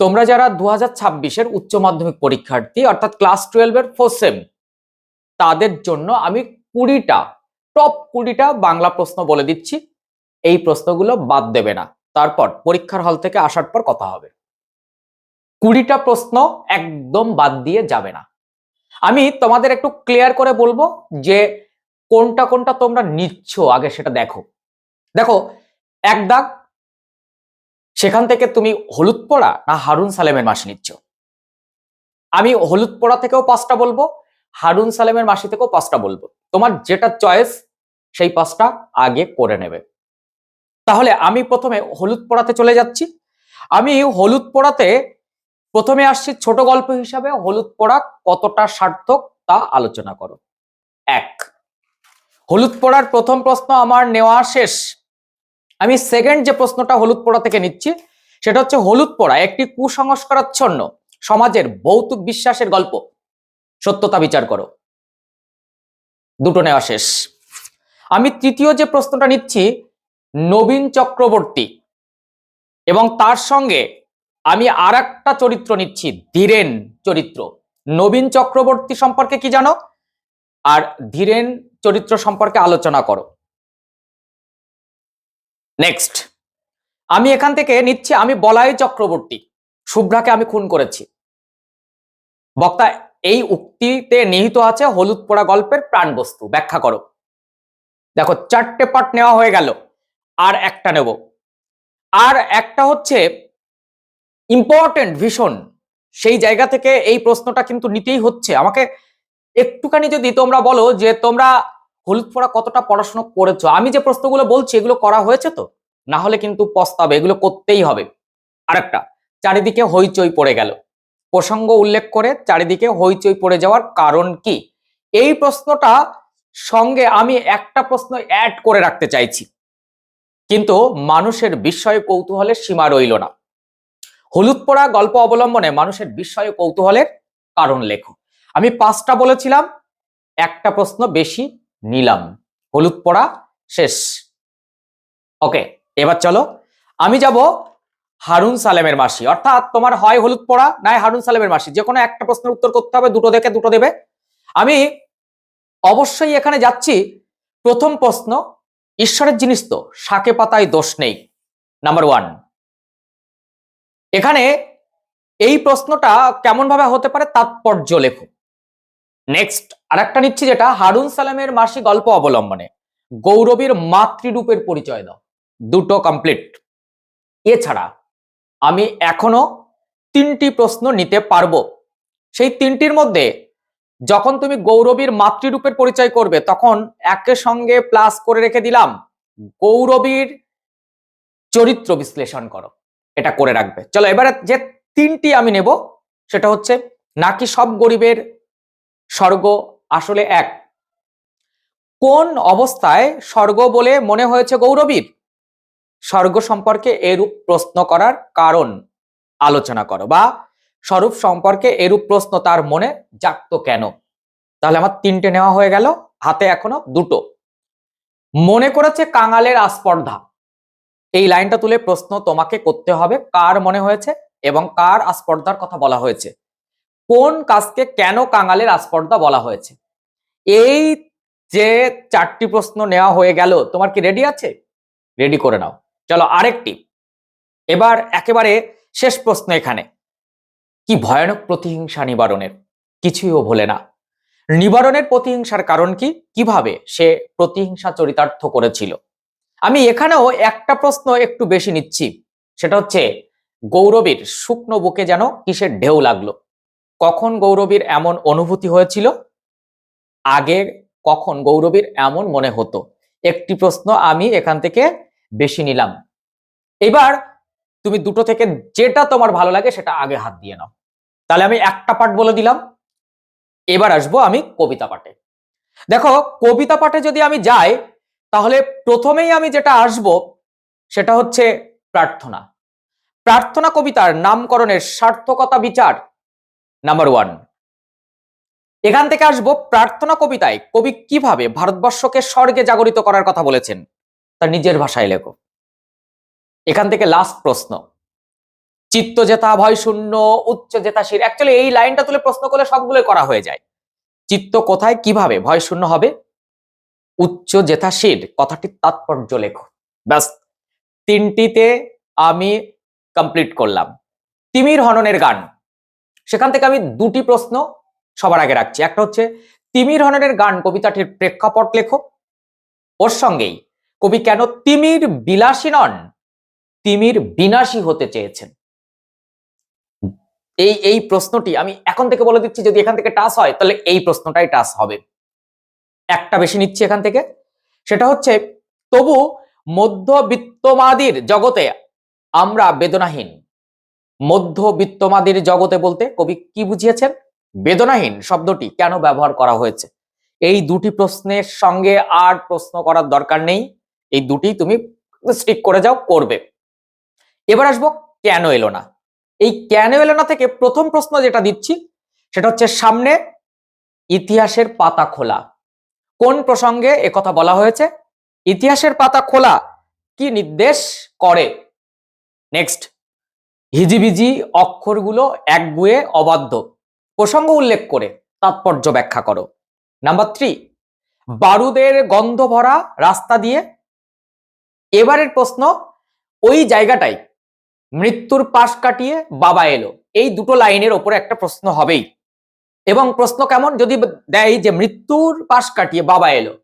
তোমরা যারা দু হাজার ছাব্বিশের উচ্চ মাধ্যমিক পরীক্ষার্থী, অর্থাৎ ক্লাস টুয়েলভের ফোর সেম তাদের জন্য আমি কুড়িটা টপ কুড়িটা বাংলা প্রশ্ন বলে দিচ্ছি। এই প্রশ্নগুলো বাদ দেবে না। তারপর পরীক্ষার হল থেকে আসার পর কথা হবে। কুড়িটা প্রশ্ন একদম বাদ দিয়ে যাবে না। আমি তোমাদের একটু ক্লিয়ার করে বলব যে কোনটা কোনটা তোমরা নিচ্ছ, আগে সেটা দেখো। দেখো, এক দাগ সেখান থেকে তুমি হলুদ পড়া না হারুন সালেমের মাসি নিচ্ছ? আমি হলুদ পড়া থেকেও পাঁচটা বলব, হারুন সালেমের মাসি থেকেও পাঁচটা বলব। তোমার যেটা চয়েস সেই পাঁচটা আগে করে নেবে। তাহলে আমি প্রথমে হলুদ পড়াতে চলে যাচ্ছি। আমি হলুদ পড়াতে প্রথমে আসছি ছোট গল্প হিসাবে, হলুদ পড়া কতটা সার্থক তা আলোচনা করো। এক, হলুদ পড়ার প্রথম প্রশ্ন আমার নেওয়া শেষ। আমি সেকেন্ড যে প্রশ্নটা হলুদ পড়া থেকে নিচ্ছি, সেটা হচ্ছে হলুদ পড়া একটি কুসংস্কারাচ্ছন্ন সমাজের ভৌতিক বিশ্বাসের গল্প। সত্যতা বিচার করো। দুটো নেওয়া শেষ। আমি তৃতীয় যে প্রশ্নটা নিচ্ছি, নবীন চক্রবর্তী এবং তার সঙ্গে আমি আর একটা চরিত্র নিচ্ছি, ধীরেন চরিত্র। নবীন চক্রবর্তী সম্পর্কে কি জানো? আর ধীরেন চরিত্র সম্পর্কে আলোচনা করো। নেক্সট আমি এখান থেকে নিচ্ছি আমি বলাই চক্রবর্তী। শুভ্রাকে আমি খুন করেছি। বক্তা, এই উক্তিতে নিহিত আছে হলুদ পোড়া গল্পের প্রাণবস্তু। ব্যাখ্যা করো। দেখো, চারটে পার্ট নেওয়া হয়ে গেল। আর একটা নেব। আর একটা হচ্ছে ইম্পর্টেন্ট ভীষণ। সেই জায়গা থেকে এই প্রশ্নটা কিন্তু নিতেই হচ্ছে। আমাকে একটুখানি যদি তোমরা বলো যে তোমরা হলুদ পড়া কতটা পড়াশোনা করেছ? আমি যে প্রশ্নগুলো বলছি, এগুলো করা হয়েছে তো? না হলে কিন্তু পস্তাবে, এগুলো করতেই হবে। আরেকটা, চারিদিকে হইচই পড়ে গেল। প্রসঙ্গ উল্লেখ করে চারিদিকে হইচই পড়ে যাওয়ার কারণ কি? এই প্রশ্নটা সঙ্গে আমি একটা প্রশ্ন অ্যাড করে রাখতে চাইছি। কিন্তু মানুষের বিস্ময় কৌতূহলের সীমা রইল না। হলুদ পড়া গল্প অবলম্বনে মানুষের বিস্ময় কৌতূহলের কারণ লেখো। আমি পাঁচটা বলেছিলাম, একটা প্রশ্ন বেশি নিলাম। হলুদ পড়া শেষ। ওকে, এবার চলো। আমি যাব হারুন সালেমের মাসি। অর্থাৎ তোমার হয় হলুদ পড়া, নাই হারুন সালেমের মাসি। যে কোনো একটা প্রশ্নের উত্তর করতে হবে, দুটো দেখে দুটো দেবে। আমি অবশ্যই এখানে যাচ্ছি। প্রথম প্রশ্ন, ঈশ্বরের জিনিস তো, শাকে পাতায় দোষ নেই। Number one. এখানে এই প্রশ্নটা কেমন ভাবে হতে পারে তাৎপর্য লেখো। নেক্সট আরেকটা নিচ্ছি যেটা, হারুন সালামের মাসি গল্প অবলম্বনে। গৌরবীর মাতৃরূপের পরিচয় দাও। দুটো কমপ্লিট এছাড়া, আমি এখনও তিনটি প্রশ্ন নিতে পারব। সেই তিনটির মধ্যে, যখন তুমি গৌরবীর মাতৃরূপের পরিচয় করবে, তখন একের সঙ্গে প্লাস করে রেখে দিলাম, গৌরবীর চরিত্র বিশ্লেষণ করো। এটা করে রাখবে। চলো, এবারে যে তিনটি আমি নেব, সেটা হচ্ছে নাকি সব গরিবের স্বর্গ আসলে এক। কোন অবস্থায় স্বর্গ বলে মনে হয়েছে গৌরবীর? স্বর্গ সম্পর্কে এরূপ প্রশ্ন করার কারণ আলোচনা করো বা স্বরূপ সম্পর্কে এরূপ প্রশ্ন তার মনে জাগত কেন? তাহলে আমার তিনটে নেওয়া হয়ে গেল, হাতে এখনও দুটো। মনে করেছে কাঙালের আস্পর্ধা। এই লাইনটা তুলে প্রশ্ন তোমাকে করতে হবে, কার মনে হয়েছে এবং কার আস্পর্ধার কথা বলা হয়েছে? কোন কাজকে কেন কাঙালের আস্পর্ধা বলা হয়েছে? এই যে চারটি প্রশ্ন নেওয়া হয়ে গেল, তোমার কি রেডি আছে? রেডি করে নাও। চলো আরেকটি। এবার একেবারে শেষ প্রশ্ন এখানে। কি ভয়ানক প্রতিহিংসা নিবারণের? কিছুই ও ভোলে না। নিবারণের প্রতিহিংসার কারণ কি? কীভাবে সে প্রতিহিংসা চরিতার্থ করেছিল? আমি এখানেও একটা প্রশ্ন একটু বেশি নিচ্ছি। সেটা হচ্ছে, গৌরবীর শুকনো বুকে যেন কিসের ঢেউ লাগল? কখন গৌরবীর এমন অনুভূতি হয়েছিল? আগে কখন গৌরবীর এমন মনে হতো? একটি প্রশ্ন আমি এখান থেকে বেশি নিলাম। এবার তুমি দুটো থেকে যেটা তোমার ভালো লাগে সেটা আগে হাত দিয়ে নাও। তাহলে আমি একটা পাঠ বলে দিলাম। এবার আসব আমি কবিতা পাঠে। দেখো, কবিতা পাঠে যদি আমি যাই, তাহলে প্রথমেই আমি যেটা আসব সেটা হচ্ছে প্রার্থনা। প্রার্থনা কবিতার নামকরণের সার্থকতা বিচার নাম্বার ওয়ান এখান থেকে আসব প্রার্থনা কবিতায়। কবি কীভাবে ভারতবর্ষকে স্বর্গে জাগরিত করার কথা বলেছেন তার নিজের ভাষায় লেখো। এখান থেকে লাস্ট প্রশ্ন। চিত্ত জেতা ভয় শূন্য, উচ্চ জেতাশীল অ্যাকচুয়ালি এই লাইনটা তুলে প্রশ্ন করলে সবগুলো করা হয়ে যায়। চিত্ত কোথায়, কীভাবে ভয় শূন্য হবে? উচ্চ জেতাশীল কথাটির তাৎপর্য লেখো। ব্যাস। তিনটিতে আমি কমপ্লিট করলাম। তিমির হননের গান। সেখান থেকে আমি দুটি প্রশ্ন সবার আগে রাখছি। একটা হচ্ছে, তিমির হননের গান কবিতাটির প্রেক্ষাপট লেখো। ওর সঙ্গেই, কবি কেন তিমির বিলাসী নন, তিমির বিনাশী হতে চেয়েছেন? এই এই প্রশ্নটি আমি এখন থেকে বলে দিচ্ছি, যদি এখান থেকে টাস হয়, তাহলে এই প্রশ্নটাই টাস হবে। একটা বেশি নিচ্ছি এখান থেকে। সেটা হচ্ছে, তবু মধ্যবিত্তমাদির জগতে আমরা বেদনাহীন। মধ্যবিত্তমাদির জগতে বলতে কবি কি বুঝিয়েছেন? বেদনাহীন শব্দটি কেন ব্যবহার করা হয়েছে? এই দুটি প্রশ্নের সঙ্গে আর প্রশ্ন করার দরকার নেই। এই দুটি তুমি স্টিক করে যাও, করবে। এবার আসব কেন এলো না? এই কেন এলো না থেকে প্রথম প্রশ্ন যেটা দিচ্ছি, সেটা হচ্ছে সামনে ইতিহাসের পাতা খোলা। কোন প্রসঙ্গে একথা বলা হয়েছে? ইতিহাসের পাতা খোলা কি নির্দেশ করে? নেক্সট হিজিবিজি অক্ষরগুলো একগুয়ে অবাধ্য। প্রসঙ্গ উল্লেখ করে তাৎপর্য ব্যাখ্যা করো। নাম্বার থ্রি, বারুদের গন্ধ ভরা রাস্তা দিয়ে? এবারের প্রশ্ন, ওই জায়গাটাই মৃত্যুর পাশ কাটিয়ে বাবা এলো। এই দুটো লাইনের ওপরে একটা প্রশ্ন হবেই। এবং প্রশ্ন কেমন? যদি দেয় যে মৃত্যুর পাশ কাটিয়ে বাবা এলো।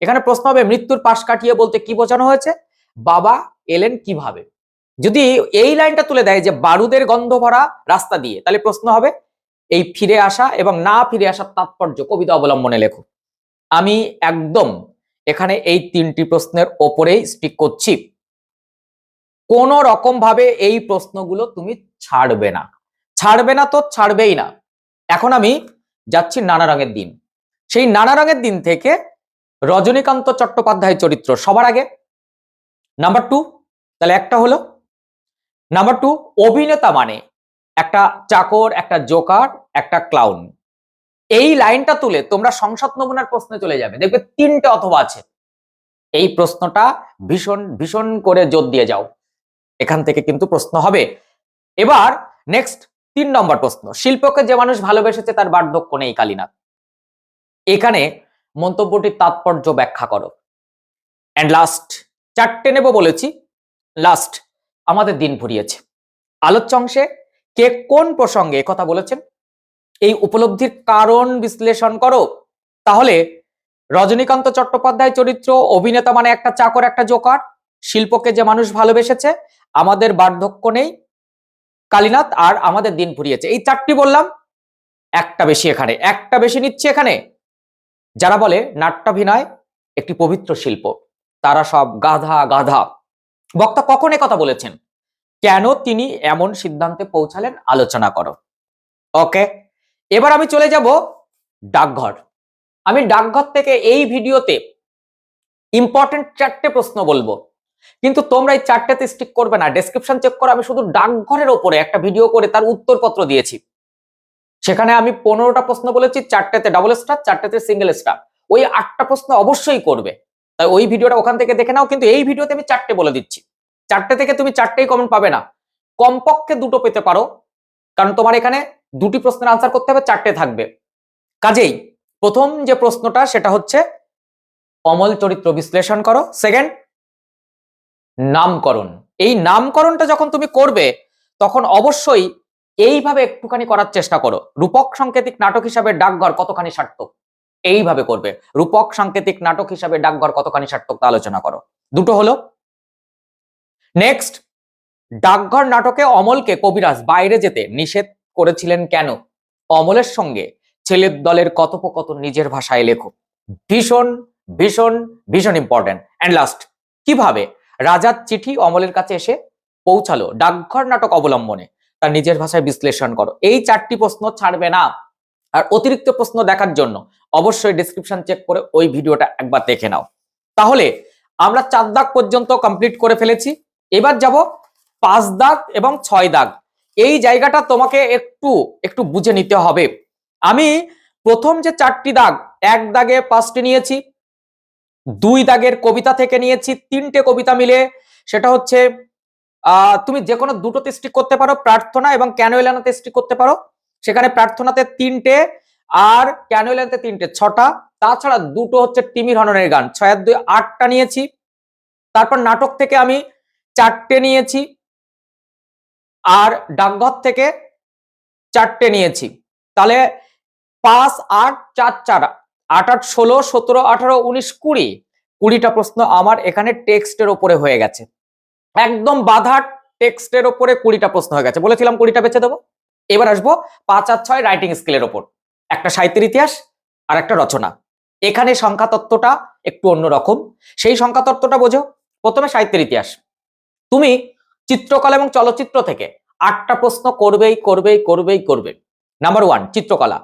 এখানে প্রশ্ন হবে, মৃত্যুর পাশ কাটিয়ে বলতে কি বোঝানো হয়েছে? বাবা এলেন কীভাবে? যদি এই লাইনটা তুলে দেয় যে বারুদের গন্ধ ভরা রাস্তা দিয়ে, তাহলে প্রশ্ন হবে, এই ফিরে আসা এবং না ফিরে আসার তাৎপর্য কবিতা অবলম্বনে লেখো। আমি একদম এখানে এই তিনটি প্রশ্নের ওপরেই স্টিক করছি। কোন রকম ভাবে এই প্রশ্নগুলো তুমি ছাড়বে না। ছাড়বে না তো ছাড়বেই না। এখন আমি যাচ্ছি নানা রঙের দিন। সেই নানা রঙের দিন থেকে রজনীকান্ত চট্টোপাধ্যায় চরিত্র সবার আগে। নাম্বার টু তাহলে একটা হলো নাম্বার টু অভিনেতা মানে একটা চাকর, একটা জোকার, একটা ক্লাউন এই লাইনটা তুলে তোমরা সংসদ নমুনার প্রশ্নে চলে যাবে। দেখবে তিনটে অথবা আছে। এই প্রশ্নটা ভীষণ ভীষণ করে জোর দিয়ে যাও। এখান থেকে কিন্তু প্রশ্ন হবে। এবার নেক্সট তিন নম্বর প্রশ্ন। শিল্পকে যে মানুষ ভালোবেসেছে তার বার্ধক্য নেই, কালীনাথ। এখানে মন্তব্যটির তাৎপর্য ব্যাখ্যা করো। অ্যান্ড লাস্ট চারটে নেব বলেছি। লাস্ট আমাদের দিন ফুরিয়েছে। আলোচ্য অংশে কে কোন প্রসঙ্গে কথা বলেছেন? এই উপলব্ধির কারণ বিশ্লেষণ করো। তাহলে রজনীকান্ত চট্টোপাধ্যায় চরিত্র, অভিনেতা মানে একটা চাকর, একটা জোকার। শিল্পকে যে মানুষ ভালোবেসেছে, আমাদের বার্ধক্য নেই। কালীনাথ আর আমাদের দিন ফুরিয়েছে। এই চারটি বললাম, একটা বেশি এখানে, একটা বেশি নিচ্ছে এখানে। যারা বলে নাট্যাভিনয় একটি পবিত্র শিল্প, তারা সব গাধা গাধা। বক্তা কখন কথা বলেছেন? কেন তিনি এমন সিদ্ধান্তে পৌঁছালেন? আলোচনা করো। ওকে, এবার আমি চলে যাব ডাকঘর। আমি ডাকঘর থেকে এই ভিডিওতে ইম্পর্টেন্ট চারটে প্রশ্ন বলব। কিন্তু তোমরা এই চারটেতে স্টিক করবে না। ডেসক্রিপশন চেক করো। আমি শুধু ডাকঘরের ওপরে একটা ভিডিও করে তার উত্তরপত্র দিয়েছি। সেখানে আমি পনেরোটা প্রশ্ন বলেছি, চারটেতে ডাবল স্টার চারটেতে সিঙ্গেল স্টার ওই আটটা প্রশ্ন অবশ্যই করবে। তাই ওই ভিডিওটা ওখান থেকে দেখে নাও, কিন্তু এই ভিডিওতে আমি চারটে বলে দিচ্ছি। চারটে থেকে তুমি চারটেই কমেন্ট পাবে না। কমপক্ষে দুটো পেতে পারো, কারণ তোমার এখানে দুটি প্রশ্নের আনসার করতে হবে, চারটে থাকবে। কাজেই প্রথম যে প্রশ্নটা, সেটা হচ্ছে অমল চরিত্র বিশ্লেষণ করো। সেকেন্ড নামকরণ। এই নামকরণটা যখন তুমি করবে, তখন অবশ্যই এইভাবে একটুখানি করার চেষ্টা করো। রূপক সাংকেতিক নাটক হিসাবে ডাকঘর কতখানি সার্থক? এইভাবে করবে। রূপক সাংকেতিক নাটক হিসাবে ডাকঘর কতখানি সার্থক তা আলোচনা করো। দুটো হলো নেক্সট ডাকঘর নাটকে অমলকে কবিরাজ বাইরে যেতে নিষেধ করেছিলেন কেন? অমলের সঙ্গে ছেলের দলের কথোপকথন নিজের ভাষায় লেখো। ভীষণ ভীষণ ভীষণ ইম্পর্টেন্ট অ্যান্ড লাস্ট কীভাবে রাজার চিঠি অমলের কাছে এসে পৌঁছালো ডাকঘর নাটক অবলম্বনে? তার নিজের ভাষায় বিশ্লেষণ করো। এই চারটি প্রশ্ন ছাড়বে না। আর অতিরিক্ত প্রশ্ন দেখার জন্য অবশ্যই ডিসক্রিপশন চেক করে ওই ভিডিওটা একবার দেখে নাও। তাহলে আমরা চার দাগ পর্যন্ত কমপ্লিট করে ফেলেছি। এবার যাব পাঁচ দাগ এবং ছয় দাগ। এই জায়গাটা তোমাকে একটু একটু বুঝে নিতে হবে। আমি প্রথম যে চারটি দাগ, এক দাগে পাঁচটি নিয়েছি, দুই দাগের কবিতা থেকে নিয়েছি, তিনটে কবিতা মিলে। সেটা হচ্ছে তুমি যে কোনো দুটোতে স্টিক করতে পারো, প্রার্থনা এবং ক্যানোয়েলানাতে স্টিক করতে পারো। সেখানে প্রার্থনাতে তিনটে আর ক্যানোয়েলানাতে তিনটে, ছটা। তাছাড়া দুটো হচ্ছে টিমি হননের গান। ছয় দুই আটটা নিয়েছি। তারপর নাটক থেকে আমি চারটে নিয়েছি। আর ডাকঘর থেকে চারটে নিয়েছি। তাহলে পাঁচ, আট, চার চার, আট আট, ষোলো, সতেরো, আঠারো, উনিশ, কুড়ি। কুড়িটা প্রশ্ন আমার এখানে টেক্সটের ওপরে হয়ে গেছে। একদম বাধা টেক্সটের ওপরে কুড়িটা প্রশ্ন হয়ে গেছে। বলেছিলাম কুড়িটা বেছে দেবো। এবার আসব পাঁচ আর ছয় রাইটিং স্কিলের ওপর। একটা সাহিত্যের ইতিহাস আর একটা রচনা। এখানে সংখ্যা তত্ত্বটা একটু অন্যরকম সেই সংখ্যা তত্ত্বটা বোঝো। প্রথমে সাহিত্যের ইতিহাস। তুমি চিত্রকলা এবং চলচ্চিত্র থেকে আটটা প্রশ্ন করবেই করবেই করবেই, করবে। নাম্বার ওয়ান চিত্রকলা।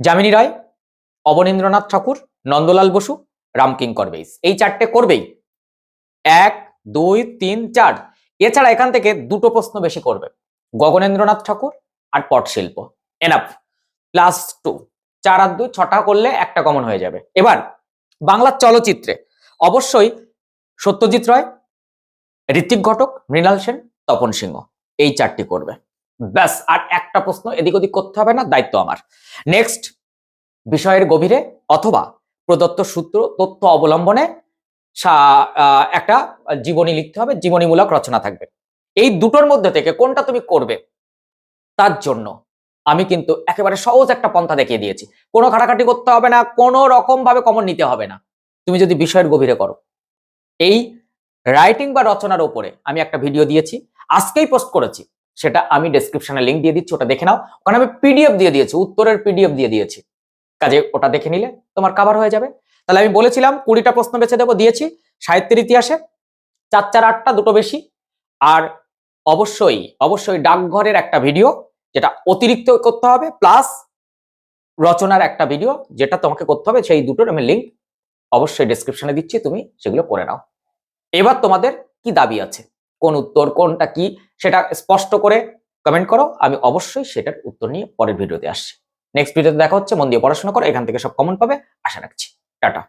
যামিনী রায়, অবনীন্দ্রনাথ ঠাকুর, নন্দলাল বসু, রামকিঙ্কর বেইস। এই চারটে করবেই। এক, দুই, তিন, চার। এছাড়া এখান থেকে দুটো প্রশ্ন বেশি করবে। গগনেন্দ্রনাথ ঠাকুর আর পটশিল্প। এনাফ প্লাস টু চার আর দুই, ছটা করলে একটা কমন হয়ে যাবে। এবার, বাংলার চলচ্চিত্রে অবশ্যই সত্যজিৎ রায়, ঋত্বিক ঘটক, মৃণাল সেন, তপন সিংহ এই চারটি করবে। ব্যাস, আর একটা প্রশ্ন এদিক ওদিক করতে হবে না, দায়িত্ব আমার। নেক্সট বিষয়ের গভীরে অথবা প্রদত্ত সূত্র, তথ্য অবলম্বনে একটা জীবনী লিখতে হবে, জীবনীমূলক রচনা থাকবে। এই দুটোর মধ্যে থেকে কোনটা তুমি করবে? তার জন্য। আমি কিন্তু একেবারে সহজ একটা পন্থা দেখিয়ে দিয়েছি। কোনো খাটাখাটি করতে হবে না, কোনো রকম ভাবে কমন নিতে হবে না। তুমি যদি বিষয়ের গভীরে করো। এই রাইটিং বা রচনার উপরে আমি একটা ভিডিও দিয়েছি, আজকেই পোস্ট করেছি। সেটা আমি ডেসক্রিপশনে লিংক দিয়ে দিচ্ছি, ওটা দেখে নাও। ওখানে আমি পিডিএফ দিয়ে দিয়েছি, উত্তরের পিডিএফ দিয়ে দিয়েছি। কাজে ওটা দেখে নিলে তোমার কাভার হয়ে যাবে। তাহলে আমি বলেছিলাম কুড়িটা প্রশ্ন বেছে দেবো, দিয়েছি। সাহিত্যের ইতিহাসে, চার চার আটটা, দুটো বেশি। আর অবশ্যই অবশ্যই ডাকঘরের একটা ভিডিও যেটা অতিরিক্ত করতে হবে প্লাস রচনার একটা ভিডিও যেটা তোমাকে করতে হবে, সেই দুটোর আমি লিঙ্ক অবশ্যই ডেসক্রিপশনে দিচ্ছি, তুমি সেগুলো করে নাও। এবার তোমাদের কি দাবি আছে? কোন উত্তর, কোনটা কি? সেটা স্পষ্ট করে কমেন্ট করো, আমি অবশ্যই সেটার উত্তর নিয়ে পরের ভিডিওতে আসছি। নেক্সট ভিডিওতে দেখা হচ্ছে, মন দিয়ে পড়াশোনা করো, এখান থেকে সব কমন পাবে, আশা রাখছি। টাটা।